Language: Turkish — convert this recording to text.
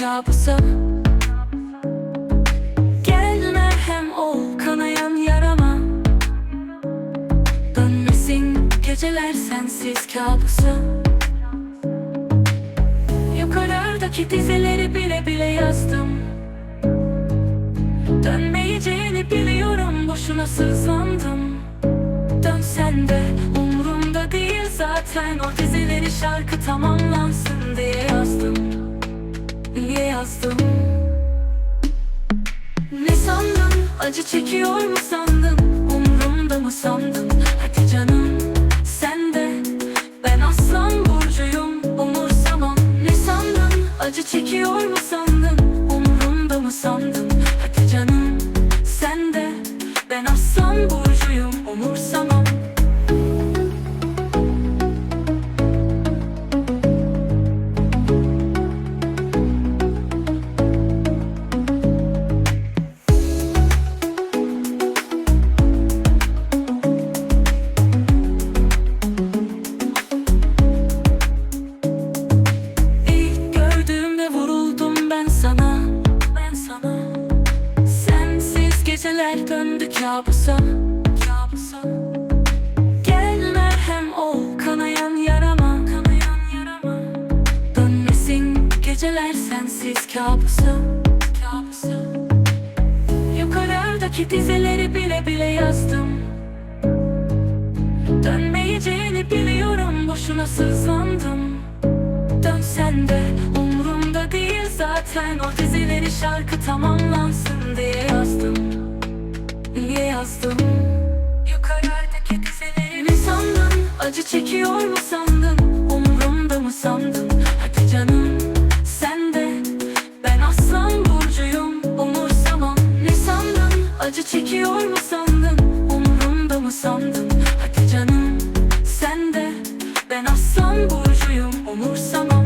kabusa. Gelme hem ol kanayan yarama. Dönmesin geceler sensiz kabusa. Yukarıdaki dizeleri bile bile yazdım. Dönmeyeceğini biliyorum boşuna sızlandım. Dönsen de umurumda değil zaten. O dizeleri şarkı tamamlansın Diye acı çekiyor mu sandın? Umurumda mı sandın? Hadi canım sen de. Ben aslan burcuyum umursamam. Ne sandın? Acı çekiyor mu sandın? Umurumda mı sandın? Hadi canım sen de. Ben aslan burcuyum umursamam Geceler döndü kabusa Kabusa. Gelme hem ol kanayan yarama Kanayan yarama. Dönmesin geceler sensiz kabusa Kabusa. Yukarıdaki dizeleri bile bile yazdım. Dönmeyeceğini biliyorum boşuna sızlandım. Dönsen de umurumda değil zaten. O dizileri şarkı tamamlansın diye yazdım yazdım. Yukarıdaki dizileri mi sandın? Acı çekiyor mu sandın? Umurumda mı sandın? Hadi canım sen de. Ben aslan burcuyum umursamam. Ne sandın? Acı çekiyor mu sandın? Umurumda mı sandın? Hadi canım sen de. Ben aslan burcuyum umursamam